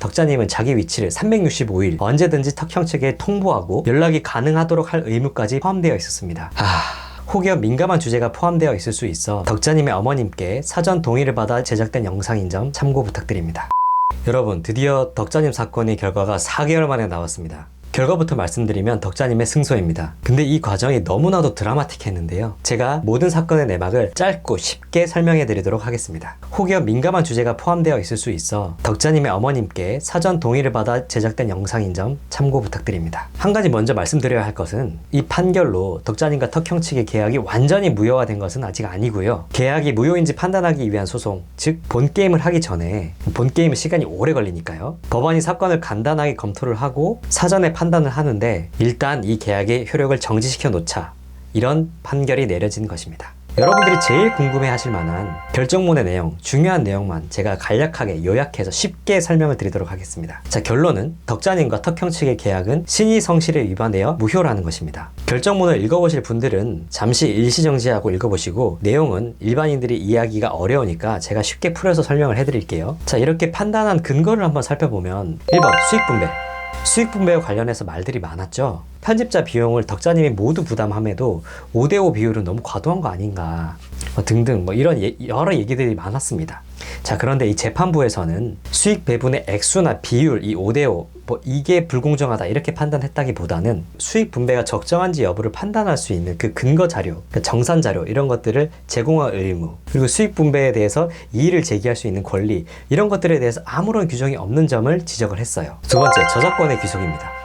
덕자님은 자기 위치를 365일 언제든지 턱형 측에 통보하고 연락이 가능하도록 할 의무까지 포함되어 있었습니다. 아... 혹여 민감한 주제가 포함되어 있을 수 있어 덕자님의 어머님께 사전 동의를 받아 제작된 영상인 점 참고 부탁드립니다. 여러분 드디어 덕자님 사건의 결과가 4개월 만에 나왔습니다. 결과부터 말씀드리면 덕자님의 승소입니다. 근데 이 과정이 너무나도 드라마틱했는데요. 제가 모든 사건의 내막을 짧고 쉽게 설명해 드리도록 하겠습니다. 혹여 민감한 주제가 포함되어 있을 수 있어 덕자님의 어머님께 사전 동의를 받아 제작된 영상인 점 참고 부탁드립니다. 한 가지 먼저 말씀드려야 할 것은 이 판결로 덕자님과 턱형 측의 계약이 완전히 무효화된 것은 아직 아니고요. 계약이 무효인지 판단하기 위한 소송, 즉 본게임을 하기 전에 본게임은 시간이 오래 걸리니까요. 법원이 사건을 간단하게 검토를 하고 사전에 판단을 하는데 일단 이 계약의 효력을 정지시켜 놓자 이런 판결이 내려진 것입니다. 여러분들이 제일 궁금해 하실 만한 결정문의 내용, 중요한 내용만 제가 간략하게 요약해서 쉽게 설명을 드리도록 하겠습니다. 자, 결론은 덕자님과 턱형 측의 계약은 신의 성실에 위반되어 무효라는 것입니다. 결정문을 읽어보실 분들은 잠시 일시정지하고 읽어보시고 내용은 일반인들이 이해하기가 어려우니까 제가 쉽게 풀어서 설명을 해드릴게요. 자, 이렇게 판단한 근거를 한번 살펴보면 1번 수익분배. 수익 분배와 관련해서 말들이 많았죠. 편집자 비용을 덕자님이 모두 부담함에도 5대5 비율은 너무 과도한 거 아닌가 뭐 등등 뭐 이런 예- 여러 얘기들이 많았습니다. 자 그런데 이 재판부에서는 수익 배분의 액수나 비율 이 5대5 뭐 이게 불공정하다 이렇게 판단했다기보다는 수익 분배가 적정한지 여부를 판단할 수 있는 그 근거 자료, 그 정산 자료 이런 것들을 제공할 의무 그리고 수익 분배에 대해서 이의를 제기할 수 있는 권리 이런 것들에 대해서 아무런 규정이 없는 점을 지적을 했어요. 두 번째 저작권의 귀속입니다.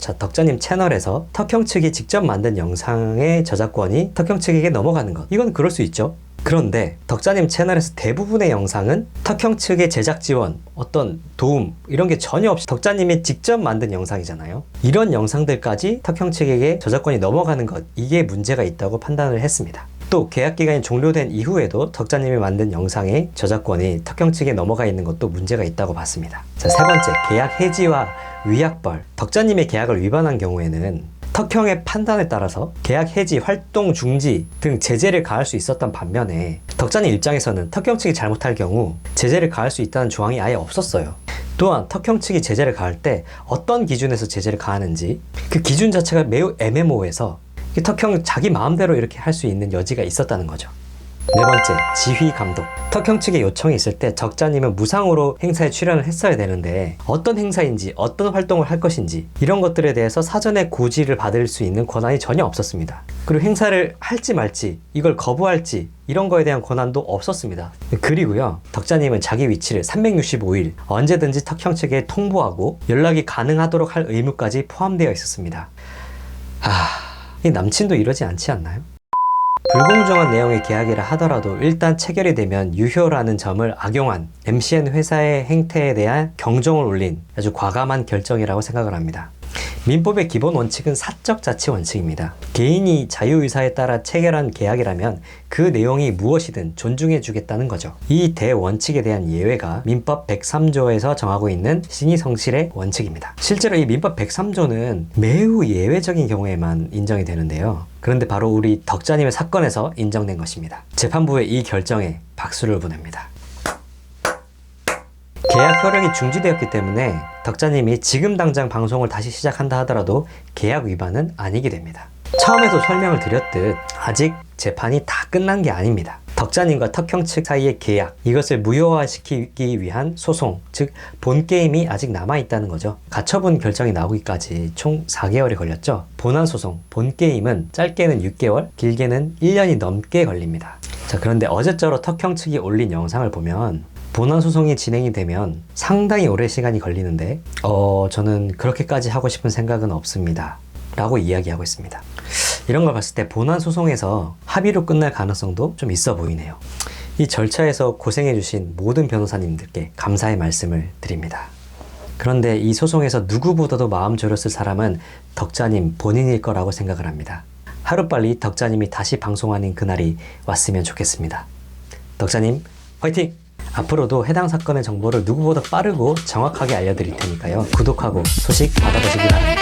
자, 덕자님 채널에서 턱형 측이 직접 만든 영상의 저작권이 턱형 측에게 넘어가는 것. 이건 그럴 수 있죠. 그런데 덕자님 채널에서 대부분의 영상은 턱형 측의 제작 지원, 어떤 도움 이런 게 전혀 없이 덕자님이 직접 만든 영상이잖아요. 이런 영상들까지 턱형 측에게 저작권이 넘어가는 것 이게 문제가 있다고 판단을 했습니다. 또 계약 기간이 종료된 이후에도 덕자님이 만든 영상의 저작권이 턱형 측에 넘어가 있는 것도 문제가 있다고 봤습니다. 자, 세 번째 계약 해지와 위약벌. 덕자님의 계약을 위반한 경우에는 턱형의 판단에 따라서 계약 해지, 활동 중지 등 제재를 가할 수 있었던 반면에 덕자님 입장에서는 턱형 측이 잘못할 경우 제재를 가할 수 있다는 조항이 아예 없었어요. 또한 턱형 측이 제재를 가할 때 어떤 기준에서 제재를 가하는지 그 기준 자체가 매우 애매모호해서 이 턱형 자기 마음대로 이렇게 할 수 있는 여지가 있었다는 거죠. 네 번째, 지휘 감독. 턱형 측의 요청이 있을 때 적자님은 무상으로 행사에 출연을 했어야 되는데 어떤 행사인지 어떤 활동을 할 것인지 이런 것들에 대해서 사전에 고지를 받을 수 있는 권한이 전혀 없었습니다. 그리고 행사를 할지 말지 이걸 거부할지 이런 거에 대한 권한도 없었습니다. 그리고요, 덕자님은 자기 위치를 365일 언제든지 턱형 측에 통보하고 연락이 가능하도록 할 의무까지 포함되어 있었습니다. 아, 이 남친도 이러지 않지 않나요? 불공정한 내용의 계약이라 하더라도 일단 체결이 되면 유효라는 점을 악용한 MCN 회사의 행태에 대한 경종을 울린 아주 과감한 결정이라고 생각을 합니다. 민법의 기본 원칙은 사적 자치 원칙입니다. 개인이 자유의사에 따라 체결한 계약이라면 그 내용이 무엇이든 존중해 주겠다는 거죠. 이 대원칙에 대한 예외가 민법 103조에서 정하고 있는 신의 성실의 원칙입니다. 실제로 이 민법 103조는 매우 예외적인 경우에만 인정이 되는데요. 그런데 바로 우리 덕자님의 사건에서 인정된 것입니다. 재판부의 이 결정에 박수를 보냅니다. 계약 효력이 중지되었기 때문에 덕자님이 지금 당장 방송을 다시 시작한다 하더라도 계약 위반은 아니게 됩니다. 처음에도 설명을 드렸듯 아직 재판이 다 끝난 게 아닙니다. 덕자님과 턱형 측 사이의 계약 이것을 무효화시키기 위한 소송 즉 본 게임이 아직 남아있다는 거죠. 가처분 결정이 나오기까지 총 4개월이 걸렸죠. 본안 소송 본 게임은 짧게는 6개월 길게는 1년이 넘게 걸립니다. 자 그런데 어제저러 턱형 측이 올린 영상을 보면 본안 소송이 진행이 되면 상당히 오래 시간이 걸리는데 어 저는 그렇게까지 하고 싶은 생각은 없습니다. 라고 이야기하고 있습니다. 이런 걸 봤을 때 본안 소송에서 합의로 끝날 가능성도 좀 있어 보이네요. 이 절차에서 고생해주신 모든 변호사님들께 감사의 말씀을 드립니다. 그런데 이 소송에서 누구보다도 마음 졸였을 사람은 덕자님 본인일 거라고 생각을 합니다. 하루빨리 덕자님이 다시 방송하는 그날이 왔으면 좋겠습니다. 덕자님, 화이팅! 앞으로도 해당 사건의 정보를 누구보다 빠르고 정확하게 알려드릴 테니까요. 구독하고 소식 받아보시기 바랍니다.